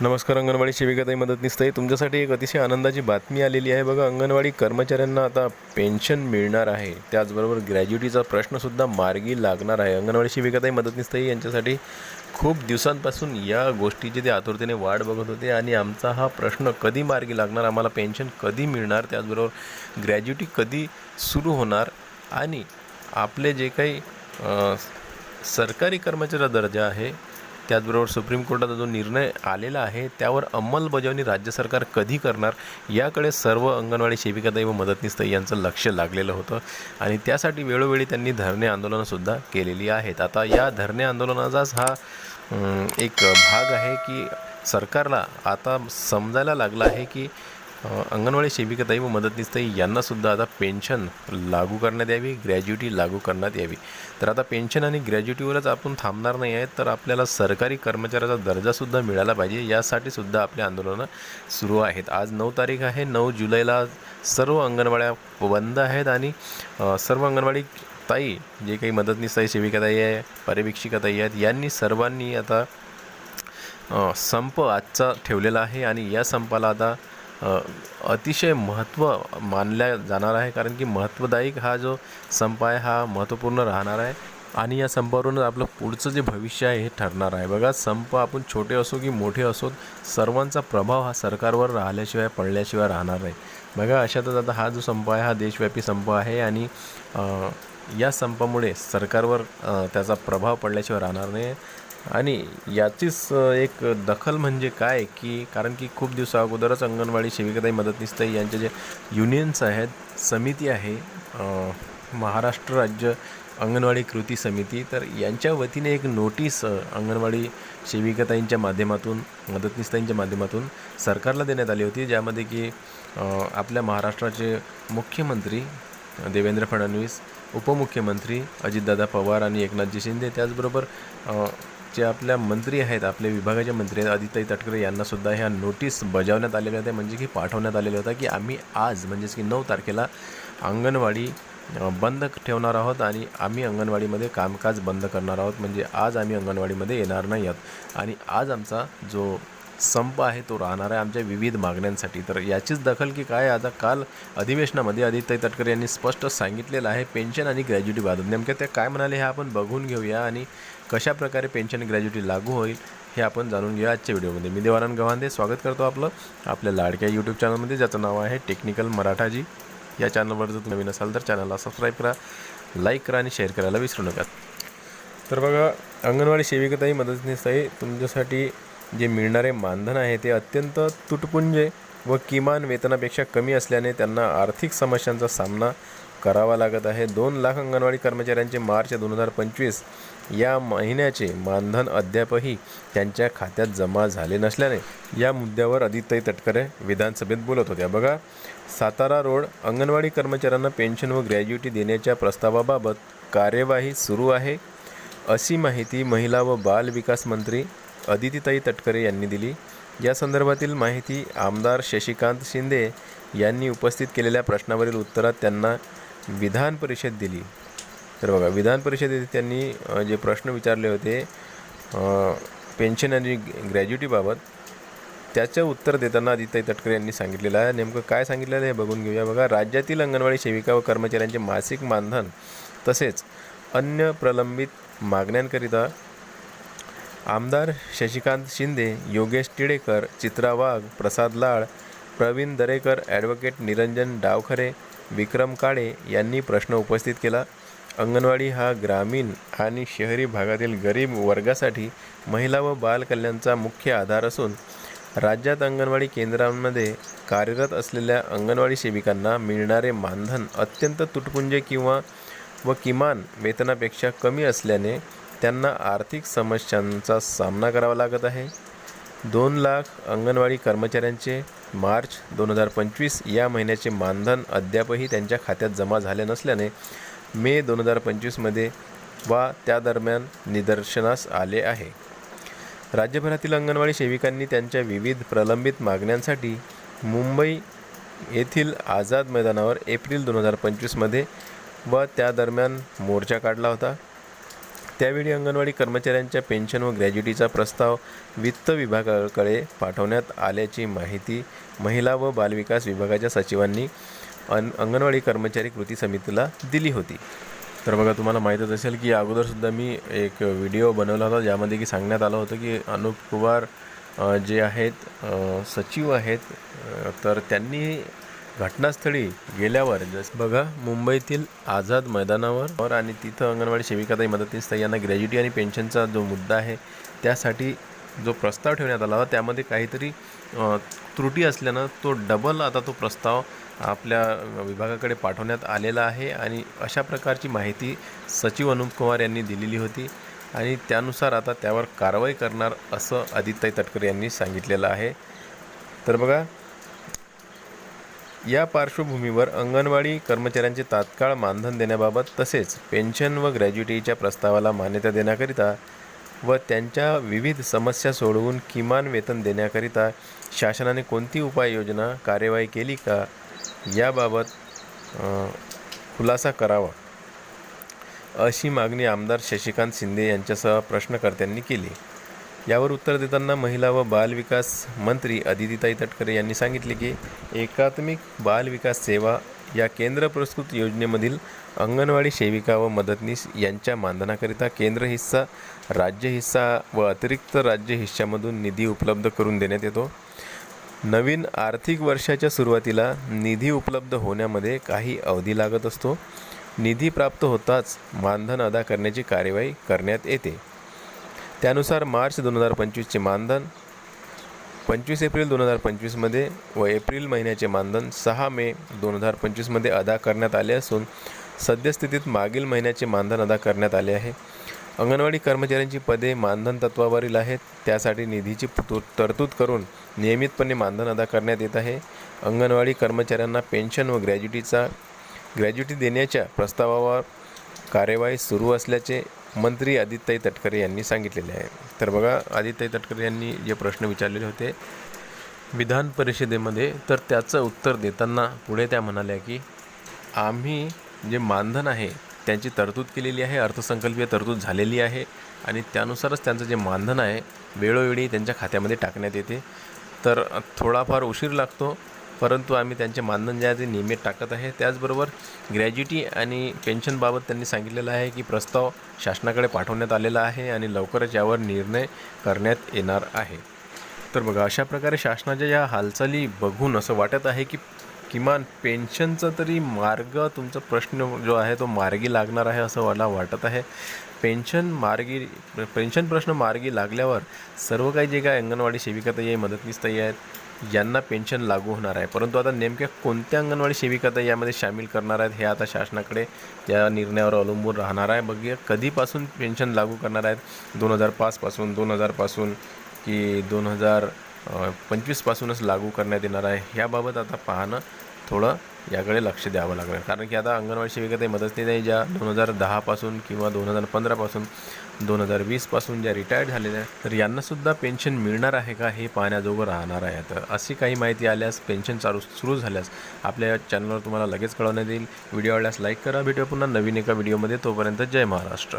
नमस्कार अंगणवाडी सेविकाताई आहे तुमच्यासाठी एक अतिशय आनंदाची बातमी आलेली आहे. बघा अंगणवाडी कर्मचाऱ्यांना आता पेन्शन मिळणार आहे. त्याचबरोबर ग्रॅज्युटीचा प्रश्नसुद्धा मार्गी लागणार आहे. अंगणवाडी सेविकाताई मदतनीसताई यांच्यासाठी खूप दिवसांपासून या गोष्टीची ते आतुरतेने वाट बघत होते आणि आमचा हा प्रश्न कधी मार्गी लागणार आम्हाला पेन्शन कधी मिळणार त्याचबरोबर ग्रॅज्युटी कधी सुरू होणार आणि आपले जे काही सरकारी कर्मचाऱ्याचा दर्जा आहे त्याचबरोबर सुप्रीम कोर्टाचा जो निर्णय आलेला आहे त्यावर अंमलबजावणी राज्य सरकार कधी करणार याकडे सर्व अंगणवाडी सेविकाताई व मदतनीसताई यांचं लक्ष लागलेलं होतं. आणि त्यासाठी वेळोवेळी त्यांनी धरणे आंदोलनंसुद्धा केलेली आहेत. आता या धरणे आंदोलनाचाच हा एक भाग आहे की सरकारला आता समजायला लागलं आहे की अंगणवाडी सेविकाताई व मदतनीसताई यांनासुद्धा आता पेन्शन लागू करण्यात यावी ग्रॅज्युटी लागू करण्यात यावी. तर आता पेन्शन आणि ग्रॅज्युटीवरच आपण थांबणार नाही आहेत तर आपल्याला सरकारी कर्मचाऱ्याचा दर्जासुद्धा मिळाला पाहिजे यासाठीसुद्धा आपले आंदोलनं सुरू आहेत. आज नऊ तारीख आहे नऊ जुलैला सर्व अंगणवाड्या बंद आहेत आणि सर्व अंगणवाडी ताई जे काही मदतनीसताई सेविकाताई आहे पर्यवेक्षिकाताई आहेत यांनी सर्वांनी आता संप आजचा ठेवलेला आहे आणि या संपाला आता अतिशय महत्त्व मानल्या जाणार आहे कारण की महत्त्वदायक हा जो संप आहे हा महत्त्वपूर्ण राहणार आहे. आणि या संपावरूनच आपलं पुढचं जे भविष्य आहे हे ठरणार आहे. बघा संप आपण छोटे असो की मोठे असो सर्वांचा प्रभाव हा सरकारवर राहिल्याशिवाय पडल्याशिवाय राहणार नाही. बघा अशातच आता हा जो संप आहे हा देशव्यापी संप आहे आणि या संपामुळे सरकारवर त्याचा प्रभाव पडल्याशिवाय राहणार नाही. आणि याचीच एक दखल म्हणजे काय? की कारण की खूप दिवसा अगोदरच अंगणवाडी सेविकाताई मदतनीसताई यांचे जे युनियन्स आहेत समिती आहे महाराष्ट्र राज्य अंगणवाडी कृती समिती तर यांच्या वतीने एक नोटीस अंगणवाडी सेविकाताईंच्या माध्यमातून मदतनीसताईंच्या माध्यमातून सरकारला देण्यात आली होती. ज्यामध्ये की आपल्या महाराष्ट्राचे मुख्यमंत्री देवेंद्र फडणवीस उपमुख्यमंत्री अजितदादा पवार आणि एकनाथजी शिंदे त्याचबरोबर जे आपल्या मंत्री आहेत आपल्या विभागाचे मंत्री आहेत आदिताई तटकरे यांनासुद्धा ह्या नोटीस बजावण्यात आलेल्या होत्या. म्हणजे की पाठवण्यात आलेल्या होत्या की आम्ही आज म्हणजेच की नऊ तारखेला अंगणवाडी बंद ठेवणार आहोत आणि आम्ही अंगणवाडीमध्ये कामकाज बंद करणार आहोत. म्हणजे आज आम्ही अंगणवाडीमध्ये येणार नाही आहोत. आणि आज आमचा जो संप आहे तो राहणार आहे आमच्या विविध मागण्यांसाठी. तर याचीच दखल की काय? आता काल अधिवेशनामध्ये आदित्य तटकरे यांनी स्पष्ट सांगितलेलं आहे पेन्शन आणि ग्रॅज्युटी बाबत नेमक्या ते काय म्हणाले हे आपण बघून घेऊया आणि कशा प्रकारे पेन्शन ग्रॅज्युटी लागू होईल हे आपण जाणून घेऊया आजच्या व्हिडिओमध्ये. मी देवानंद गव्हांदे स्वागत करतो आपलं आपल्या लाडक्या यूट्यूब चॅनलमध्ये ज्याचं नाव आहे टेक्निकल मराठाजी. या चॅनलवर जर तुम्ही नवीन असाल तर चॅनलला सबस्क्राईब करा लाईक करा आणि शेअर करायला विसरू नका. तर बघा अंगणवाडी सेविकाताई मदतनीसताई तुमच्यासाठी जे मिळणारे मानधन आहे ते अत्यंत तुटपुंजे व किमान वेतनापेक्षा कमी असल्याने त्यांना आर्थिक समस्यांचा सामना करावा लागत आहे. दोन लाख अंगणवाडी कर्मचाऱ्यांचे मार्च दोन हजार पंचवीस या महिन्याचे मानधन अद्यापही त्यांच्या खात्यात जमा झाले नसल्याने या मुद्द्यावर आदित्य तटकरे विधानसभेत बोलत होत्या. बघा सातारा रोड अंगणवाडी कर्मचाऱ्यांना पेन्शन व ग्रॅज्युटी देण्याच्या प्रस्तावाबाबत कार्यवाही सुरू आहे अशी माहिती महिला व बाल विकास मंत्री अदितीताई तटकरे यांनी दिली. या संदर्भातील माहिती आमदार शशिकांत शिंदे यांनी उपस्थित केलेल्या प्रश्नावरील उत्तरात त्यांना विधान परिषद दिली. तर बघा विधान परिषदेत त्यांनी जे प्रश्न विचारले होते पेन्शन आणि ग्रॅज्युटीबाबत त्याचं उत्तर देताना आदित्य तटकरे यांनी सांगितलेलं आहे. नेमकं काय सांगितलेलं आहे हे बघून घेऊया. बघा राज्यातील अंगणवाडी सेविका व कर्मचाऱ्यांचे मासिक मानधन तसेच अन्य प्रलंबित मागण्यांकरिता आमदार शशिकांत शिंदे योगेश टिळेकर चित्रा वाघ प्रसाद लाड प्रवीण दरेकर ॲडव्होकेट निरंजन डावखरे विक्रम काळे यांनी प्रश्न उपस्थित केला. अंगणवाडी हा ग्रामीण आणि शहरी भागातील गरीब वर्गासाठी महिला व बालकल्याणचा मुख्य आधार असून राज्यात अंगणवाडी केंद्रांमध्ये कार्यरत असलेल्या अंगणवाडी सेविकांना मिळणारे मानधन अत्यंत तुटपुंजे किंवा व किमान वेतनापेक्षा कमी असल्याने त्यांना आर्थिक समस्यांचा सामना करावा लागत आहे. दोन लाख अंगणवाडी कर्मचाऱ्यांचे मार्च दोन हजार पंचवीस या महिन्याचे मानधन अद्यापही त्यांच्या खात्यात जमा झाले नसल्याने मे दोन हजार पंचवीसमध्ये वा त्या दरम्यान निदर्शनास आले आहे. राज्यभरातील अंगणवाडी सेविकांनी त्यांच्या विविध प्रलंबित मागण्यांसाठी मुंबई येथील आझाद मैदानावर एप्रिल दोन हजार पंचवीसमध्ये व त्या दरम्यान मोर्चा काढला होता. त्यावेळी अंगणवाडी कर्मचाऱ्यांच्या पेन्शन व ग्रॅज्युटीचा प्रस्ताव वित्त विभागाकडे पाठवण्यात आल्याची माहिती महिला व बालविकास विभागाच्या सचिवांनी अन अंगणवाडी कर्मचारी कृती समितीला दिली होती. तर बघा तुम्हाला माहीतच असेल की अगोदरसुद्धा मी एक व्हिडिओ बनवला होता ज्यामध्ये की सांगण्यात आलं होतं की अनुप कुमार जे आहेत सचिव आहेत तर त्यांनी घटनास्थळी गेल्यावर जस बघा मुंबईतील आझाद मैदानावर आणि तिथं अंगणवाडी सेविकाताई मदतनीस यांना ग्रॅज्युटी आणि पेन्शनचा जो मुद्दा आहे त्यासाठी जो प्रस्ताव ठेवण्यात आला होता त्यामध्ये काहीतरी त्रुटी असल्यानं तो डबल आता तो प्रस्ताव आपल्या विभागाकडे पाठवण्यात आलेला आहे आणि अशा प्रकारची माहिती सचिव अनुप कुमार यांनी दिलेली होती आणि त्यानुसार आता त्यावर कारवाई करणार असं आदित्य तटकरे यांनी सांगितलेलं आहे. तर बघा या पार्श्वभूमीवर अंगणवाडी कर्मचाऱ्यांचे तात्काळ मानधन देण्याबाबत तसेच पेन्शन व ग्रॅज्युटीच्या प्रस्तावाला मान्यता देण्याकरिता व त्यांच्या विविध समस्या सोडवून किमान वेतन देण्याकरिता शासनाने कोणती उपाययोजना कार्यवाही केली का याबाबत खुलासा करावा अशी मागणी आमदार शशिकांत शिंदे यांच्यासह प्रश्नकर्त्यांनी केली. यावर उत्तर देताना महिला व बालविकास मंत्री अदितीताई तटकरे यांनी सांगितले की एकात्मिक बालविकास सेवा या केंद्र पुरस्कृत योजनेमधील अंगणवाडी सेविका व मदतनीस यांच्या मानधनाकरिता केंद्र हिस्सा राज्य हिस्सा व अतिरिक्त राज्य हिस्सामधून निधी उपलब्ध करून देण्यात येतो. नवीन आर्थिक वर्षाच्या सुरुवातीला निधी उपलब्ध होण्यामध्ये काही अवधी लागत असतो. निधी प्राप्त होताच मानधन अदा करण्याची कार्यवाही करण्यात येते. त्यानुसार मार्च दोन हजार पंचवीसचे मानधन पंचवीस एप्रिल दोन हजार पंचवीसमध्ये व एप्रिल महिन्याचे मानधन सहा मे दोन हजार पंचवीसमध्ये अदा करण्यात आले असून सद्यस्थितीत मागील महिन्याचे मानधन अदा करण्यात आले आहे. अंगणवाडी कर्मचाऱ्यांची पदे मानधन तत्वावरील आहेत. त्यासाठी निधीची तु- तरतूद करून नियमितपणे मानधन अदा करण्यात येत आहे. अंगणवाडी कर्मचाऱ्यांना पेन्शन व ग्रॅज्युटीचा ग्रॅज्युटी देण्याच्या प्रस्तावावर कार्यवाही सुरू असल्याचे मंत्री आदित्यताई तटकरे यांनी सांगितलेले आहे. तर बघा आदित्यताई तटकरे यांनी जे प्रश्न विचारलेले होते विधान परिषदेमध्ये तर त्याचं उत्तर देताना पुढे त्या म्हणाल्या की आम्ही जे मानधन आहे त्यांची तरतूद केलेली आहे अर्थसंकल्पीय तरतूद झालेली आहे आणि त्यानुसारच त्यांचं जे मानधन आहे वेळोवेळी त्यांच्या खात्यामध्ये टाकण्यात येते. तर थोडाफार उशीर लागतो परंतु आम्ही त्यांचे मानधन जे आहे ते नियमित टाकत आहे. त्याचबरोबर ग्रॅज्युटी आणि पेन्शनबाबत त्यांनी सांगितलेलं आहे की प्रस्ताव शासनाकडे पाठवण्यात आलेला आहे आणि लवकरच यावर निर्णय करण्यात येणार आहे. तर बघा अशा प्रकारे शासनाच्या या हालचाली बघून असं वाटत आहे की किमान पेन्शनचा तरी मार्ग तुमचा प्रश्न जो आहे तो मार्गी लागणार आहे असं मला वाटत आहे. पेन्शन मार्गी पेन्शन प्रश्न मार्गी लागल्यावर सर्व काही जे काय अंगणवाडी सेविकाताई आहे मदतनीसताई आहेत यांना पेन्शन लागू होणार आहे. परंतु आता नेमक्या कोणत्या अंगणवाडी सेविकाताई यामध्ये सामील करणार आहेत हे आता शासनाकडे त्या निर्णयावर अवलंबून राहणार आहे. बघूया कधीपासून पेन्शन लागू करणार आहेत? दोन हजार पाचपासून दोन हजारपासून की दोन हजार पंचवीसपासूनच लागू करण्यात येणार आहे? याबाबत आता पाहणं थोडं याकडे लक्ष द्यावं लागणार कारण की आता अंगणवाडी सेविका ते मदत नाही ज्या दोन हजार दहापासून किंवा दोन हजार पंधरापासून दोन हजार वीसपासून ज्या रिटायर्ड झालेल्या आहेत तर यांनासुद्धा पेन्शन मिळणार आहे का हे पाहण्याजोगं राहणार आहे तर अशी काही माहिती आल्यास पेन्शन चालू सुरू झाल्यास आपल्या चॅनलवर तुम्हाला लगेच कळवण्यात येईल. व्हिडिओ आवडल्यास लाईक करा. भेटूया पुन्हा नवीन एका व्हिडिओमध्ये तोपर्यंत जय महाराष्ट्र.